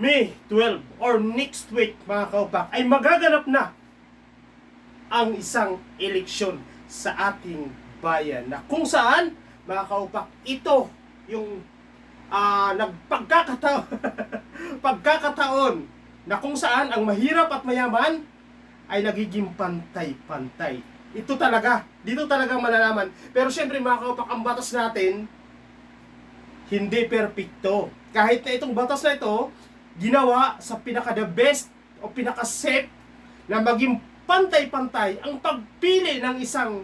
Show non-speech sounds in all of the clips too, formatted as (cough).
May 12 or next week mga kaupak ay magaganap na ang isang eleksyon sa ating bayan na kung saan mga kaupak ito yung ah nagpagkakataon (laughs) pagkakataon na kung saan ang mahirap at mayaman ay nagiging pantay-pantay. Ito talaga, dito talaga malalaman. Pero syempre mga kaupak, ang batas natin hindi perpekto. Kahit na itong batas na ito, ginawa sa pinaka the best o pinaka safe na maging pantay-pantay ang pagpili ng isang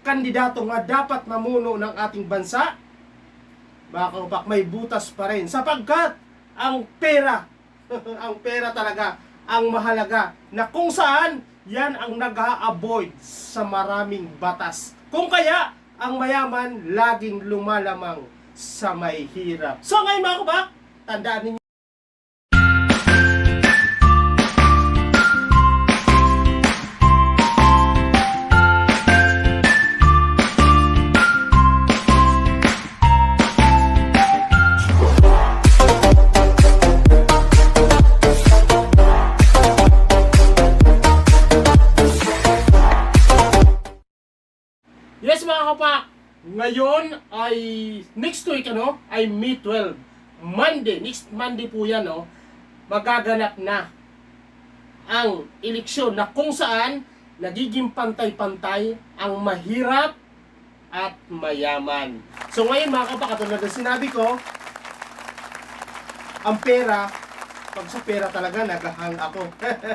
kandidato nga dapat mamuno ng ating bansa, mga kaupak, may butas pa rin. Sapagkat ang pera, (laughs) ang pera talaga, ang mahalaga, na kung saan yan ang nag-a-avoid sa maraming batas. Kung kaya, ang mayaman laging lumalamang sa may hirap. So ngayon mga kabak, tandaan ninyo ngayon ay next week ano, ay May 12. Monday, next Monday po yan no, magaganap na ang eleksyon na kung saan nagiging pantay-pantay ang mahirap at mayaman. So ngayon mga kapak, katulad ng sinabi ko, ang pera, pag sa pera talaga, naghahang ako.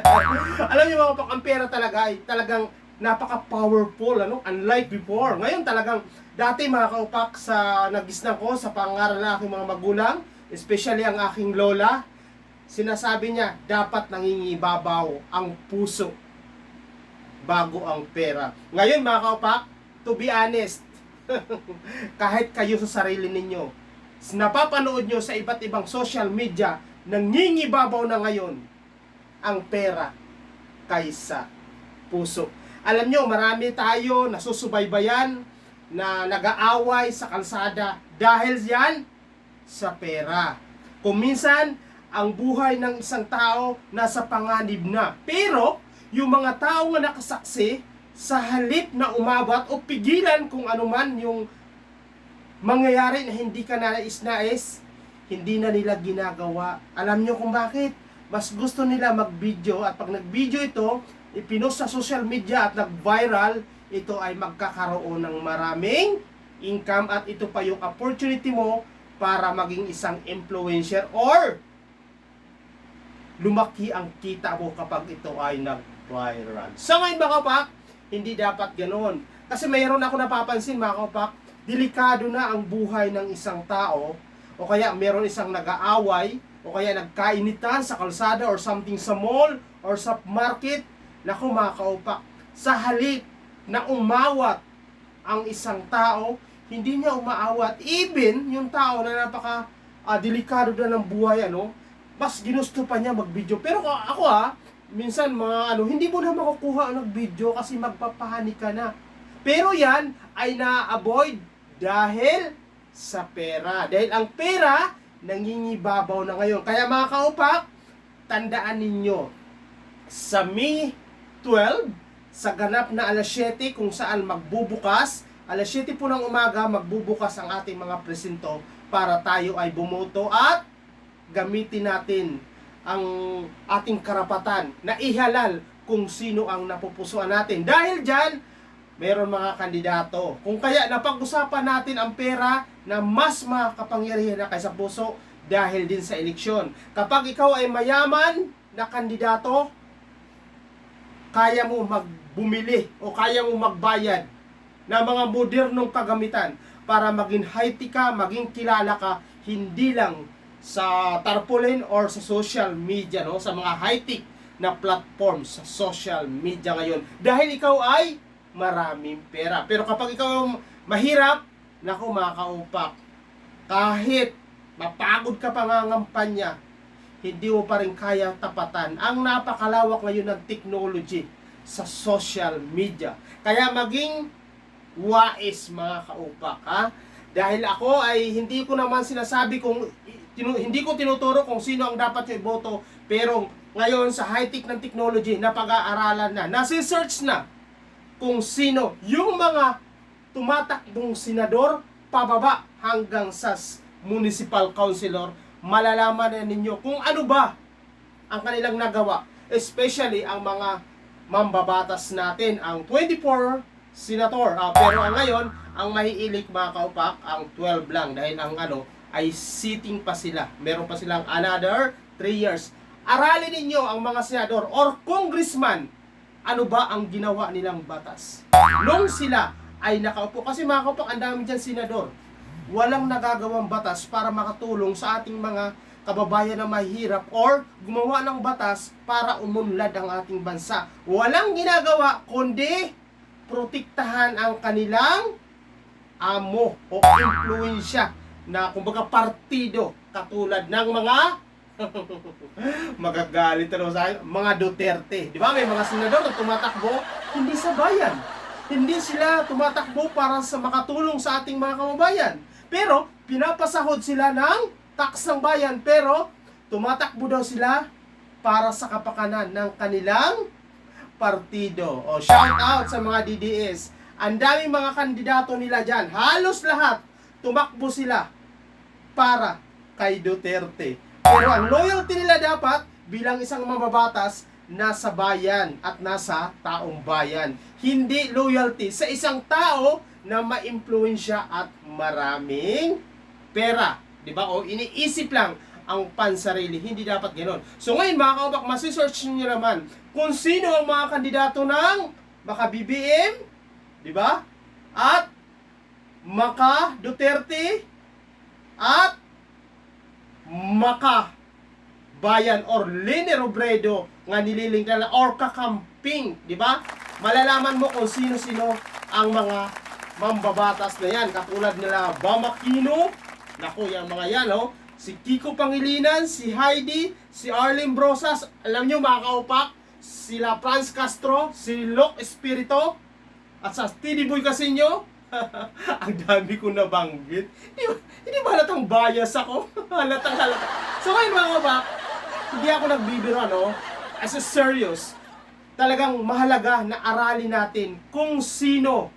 (laughs) Alam niyo mga kapak, ang pera talaga ay talagang napaka-powerful, ano? Unlike before. Ngayon talagang, dati mga kaupak sa nagisnan ko sa pangaral ng aking mga magulang, especially ang aking lola, sinasabi niya, dapat nangingibabaw ang puso bago ang pera. Ngayon mga kaupak, to be honest, (laughs) kahit kayo sa sarili ninyo, napapanood nyo sa iba't ibang social media, nangingibabaw na ngayon ang pera kaysa puso. Alam nyo, marami tayo nasusubaybayan na nag-aaway sa kalsada dahil yan sa pera. Kung minsan, ang buhay ng isang tao nasa panganib na. Pero, yung mga tao nga nakasaksi, sa halip na umabot o pigilan kung anuman yung mangyayari na hindi ka nais-nais, hindi na nila ginagawa. Alam nyo kung bakit? Mas gusto nila mag-video at pag nag-video ito, ipinost sa social media at nag-viral, ito ay magkakaroon ng maraming income at ito pa yung opportunity mo para maging isang influencer or lumaki ang kita mo kapag ito ay nag-viral. So ngayon mga kapak, hindi dapat ganoon. Kasi mayroon ako napapansin mga kapak, delikado na ang buhay ng isang tao o kaya meron isang nag-aaway o kaya nagkainitan sa kalsada or something sa mall or sa market. Naku mga kaupak, sa halip na umawat ang isang tao, hindi niya umaawat. Even yung tao na napaka ah, delikado na ng buhay, ano, mas ginusto pa niya mag-video. Pero ako, ako ah, minsan mga ano, hindi mo na makukuha ang video kasi magpapahanik ka na. Pero yan ay na-avoid dahil sa pera. Dahil ang pera, nangingibabaw na ngayon. Kaya mga kaupak, tandaan ninyo, sa May 12, sa ganap na alas 7 kung saan magbubukas, alas 7 po ng umaga, magbubukas ang ating mga presinto para tayo ay bumoto at gamitin natin ang ating karapatan na ihalal kung sino ang napupusuan natin. Dahil dyan, meron mga kandidato. Kung kaya napag-usapan natin ang pera na mas makapangyarihan na kaysa puso dahil din sa eleksyon. Kapag ikaw ay mayaman na kandidato, kaya mo magbumili o kaya mo magbayad ng mga modernong kagamitan para maging high-tech ka, maging kilala ka, hindi lang sa tarpaulin or sa social media, no? sa mga high-tech na platform sa social media ngayon. Dahil ikaw ay maraming pera. Pero kapag ikaw mahirap, naku mga kaupak, kahit mapagod ka pa nga ngampanya, hindi mo pa rin kaya tapatan ang napakalawak ngayon ng technology sa social media. Kaya maging wais mga kaupak ha. Dahil ako ay hindi ko naman sinasabi kung hindi ko tinuturo kung sino ang dapat yung iboto, pero ngayon sa high-tech ng technology na pag-aaralan na, nasi-search na kung sino yung mga tumatakbong senador pababa hanggang sa municipal councilor, malalaman na ninyo kung ano ba ang kanilang nagawa. Especially ang mga mambabatas natin, ang 24 senator. Ah, pero ang ngayon, ang mahiilik mga kaupak, ang 12 lang dahil ang ano, ay sitting pa sila. Meron pa silang another 3 years. Aralin ninyo ang mga senador or congressman ano ba ang ginawa nilang batas. Nung sila ay nakaupo, kasi mga kaupak, ang dami dyan senador. Walang nagagawang batas para makatulong sa ating mga kababayan na mahirap or gumawa ng batas para umunlad ang ating bansa. Walang ginagawa kundi protektahan ang kanilang amo o impluensya na kumbaga partido katulad ng mga (laughs) magagalit na sa mga Duterte. Di ba? May mga senador na tumatakbo hindi sa bayan. Hindi sila tumatakbo para sa makatulong sa ating mga kababayan. Pero pinapasahod sila ng tax ng bayan pero tumatakbo daw sila para sa kapakanan ng kanilang partido. O shout out sa mga DDS. Ang daming mga kandidato nila dyan. Halos lahat tumakbo sila para kay Duterte. Pero ang loyalty nila dapat bilang isang mababatas nasa bayan at nasa taong bayan. Hindi loyalty sa isang tao na maimpluwensya at maraming pera. 'Di ba? O iniisip lang ang pansarili. Hindi dapat ganoon. So ngayon mga kaubak, masisearch nyo naman kung sino ang mga kandidato ng Maka BBM, di ba? At Maka Duterte at Maka Bayan or Lene Robredo nga nililing or kakamping, di ba? Malalaman mo kung sino-sino ang mga mambabatas na yan. Katulad nila Bamakino, naku, yung mga yan, oh. Si Kiko Pangilinan, si Heidi, si Arlene Brosas, alam nyo mga kaupak, sila Franz Castro, si Lok Espirito, at sa TD Boy Casino, (laughs) ang dami ko nabanggit. Hindi, ba- halatang bias ako? (laughs) halatang halata. So ngayon mga kabak, hindi ako nagbibiro ano, as a serious, talagang mahalaga na aralin natin kung sino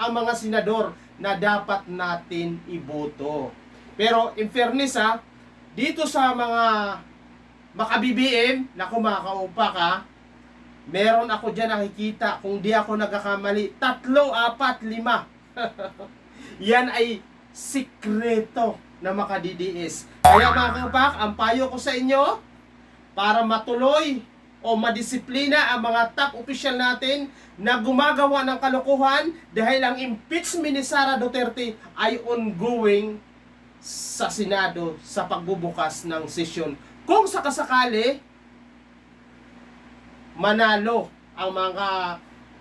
ang mga senador na dapat natin iboto. Pero in fairness ha, dito sa mga maka-BBM, naku mga kaupak ha, meron ako dyan nakikita, kung di ako nagkakamali, tatlo, apat, lima. (laughs) Yan ay sikreto na maka-DDS. Kaya mga kaupak, ang payo ko sa inyo, para matuloy o madisiplina ang mga top official natin na gumagawa ng kalokohan dahil ang impeachment ni Sara Duterte ay ongoing sa Senado sa pagbubukas ng sesyon. Kung sakasakali, manalo ang mga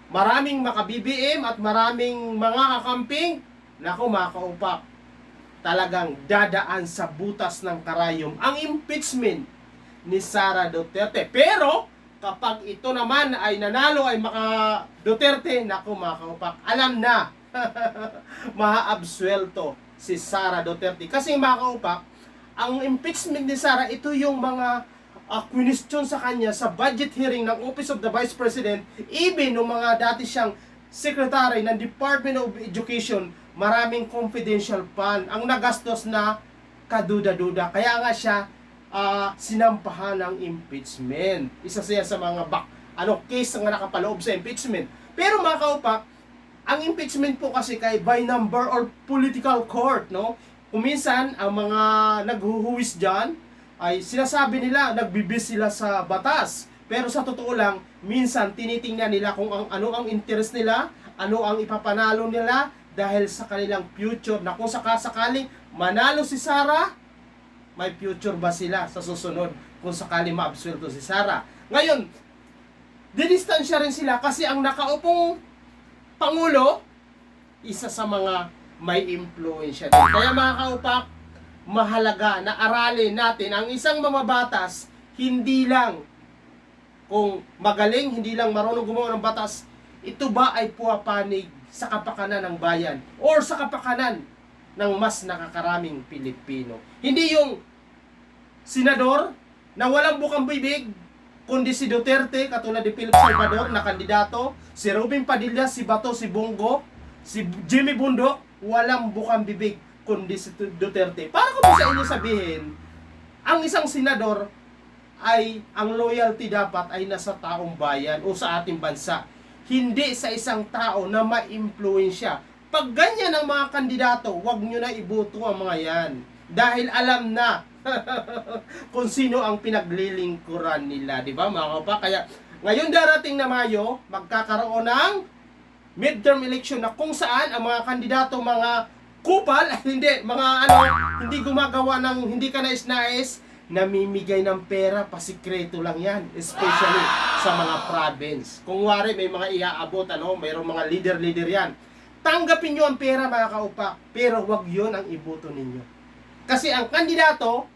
maraming maka-BBM at maraming mga kakamping, naku mga kaupak, talagang dadaan sa butas ng karayom ang impeachment ni Sara Duterte. Pero, kapag ito naman ay nanalo ay maka Duterte, naku mga kaupak, alam na, (laughs) maaabsuelto si Sara Duterte. Kasi mga kaupak, ang impeachment ni Sara, ito yung mga uh, question sa kanya sa budget hearing ng Office of the Vice President, even nung mga dati siyang secretary ng Department of Education, maraming confidential fund ang nagastos na kaduda-duda. Kaya nga siya ah, sinampahan ng impeachment. Isa siya sa mga back, ano, case nga nakapaloob sa impeachment. Pero mga kaupak, ang impeachment po kasi kay by number or political court, no? Kuminsan, ang mga naghuhuwis dyan, ay sinasabi nila, nagbibis sila sa batas. Pero sa totoo lang, minsan tinitingnan nila kung ang, ano ang interest nila, ano ang ipapanalo nila dahil sa kanilang future na kung sakasakaling manalo si Sarah, may future ba sila sa susunod kung sakali maabsuelto si Sara. Ngayon, didistansya rin sila kasi ang nakaupong Pangulo, isa sa mga may impluensya. Kaya mga kaupak, mahalaga na aralin natin ang isang mamabatas, hindi lang kung magaling, hindi lang marunong gumawa ng batas, ito ba ay puwapanig sa kapakanan ng bayan or sa kapakanan ng mas nakakaraming Pilipino. Hindi yung senador na walang bukang bibig, kundi si Duterte, katulad ni Philip Salvador na kandidato, si Robin Padilla, si Bato, si Bongo, si Jimmy Bundok, walang bukang bibig, kundi si Duterte. Para ko sa inyo sabihin, ang isang senador ay ang loyalty dapat ay nasa taong bayan o sa ating bansa. Hindi sa isang tao na ma-impluensya. Pag ganyan ang mga kandidato, wag nyo na iboto ang mga yan. Dahil alam na (laughs) kung sino ang pinaglilingkuran nila. Di ba mga kapa? Kaya ngayon darating na Mayo, magkakaroon ng midterm election na kung saan ang mga kandidato, mga kupal, (laughs) hindi, mga ano, hindi gumagawa ng hindi ka nais-nais, namimigay ng pera, pasikreto lang yan. Especially sa mga province. Kung wari may mga iaabot, ano, mayroong mga leader-leader yan. Tanggapin nyo ang pera mga kaupak, pero wag yon ang iboto ninyo. Kasi ang kandidato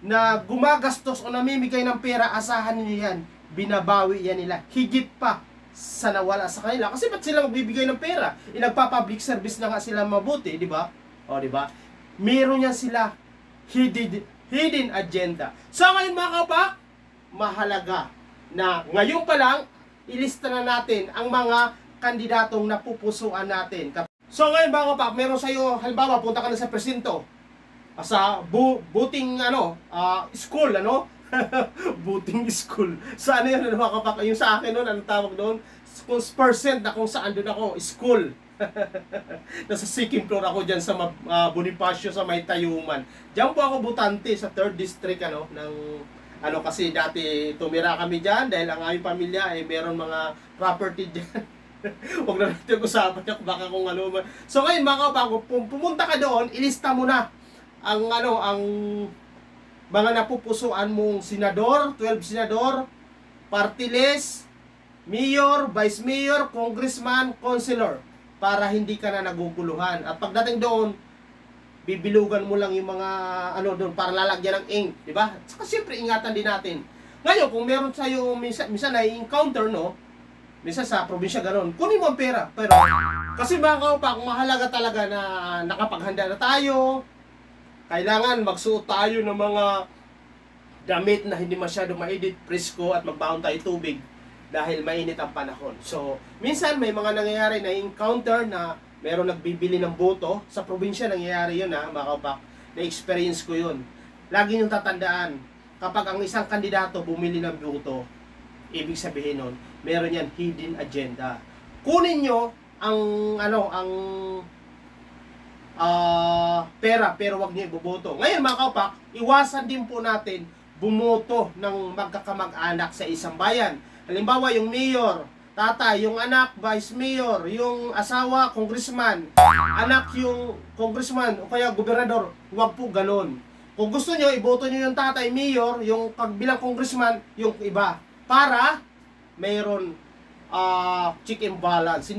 na gumagastos o namimigay ng pera, asahan niyo yan. Binabawi yan nila. Higit pa sa nawala sa kanila. Kasi ba't sila magbibigay ng pera? E, nagpa-public service na nga sila mabuti, di ba? O, di ba? Meron yan sila hidden, hidden agenda. So ngayon mga kapak, mahalaga na ngayon pa lang, ilista na natin ang mga kandidatong napupusuan natin. So ngayon mga kapak, meron sa'yo, halimbawa, punta ka na sa presinto, sa bu buting ano, ah, school, ano? (laughs) buting school. Sa ano yun, ano mga kapak? Yung sa akin noon, anong tawag doon? Kung percent na kung saan doon ako, school. (laughs) Nasa second floor ako dyan sa ah, Bonifacio sa may Tayuman. Diyan po ako butante sa 3rd district ano ng ano kasi dati tumira kami diyan dahil ang aming pamilya ay meron mga property (laughs) diyan. Huwag na natin usapan yan, baka kung ano man. So ngayon mga pum- pumunta ka doon, ilista mo na ang ano, ang mga napupusuan mong senador, 12 senador, party list, mayor, vice mayor, congressman, councilor para hindi ka na naguguluhan. At pagdating doon, bibilugan mo lang yung mga ano doon para lalagyan ng ink, di ba? Saka siyempre ingatan din natin. Ngayon, kung meron sa'yo minsan, minsan na encounter no, minsan sa probinsya gano'n, kunin mo ang pera. Pero, kasi mga kaupak, mahalaga talaga na nakapaghanda na tayo, kailangan magsuot tayo ng mga damit na hindi masyado mainit, presko at magbaon tayo tubig dahil mainit ang panahon. So, minsan may mga nangyayari na encounter na meron nagbibili ng boto. Sa probinsya nangyayari yun ha, mga kapak. Na-experience ko yun. Lagi yung tatandaan, kapag ang isang kandidato bumili ng boto, ibig sabihin nun, meron yan hidden agenda. Kunin nyo ang, ano, ang ah pera pero wag niyo iboboto. Ngayon mga kaupak, iwasan din po natin bumoto ng magkakamag-anak sa isang bayan. Halimbawa yung mayor, tatay, yung anak, vice mayor, yung asawa, congressman, anak yung congressman o kaya gobernador, wag po galon. Kung gusto nyo, iboto nyo yung tatay, mayor, yung pagbilang congressman, yung iba. Para mayroon ah check and balance.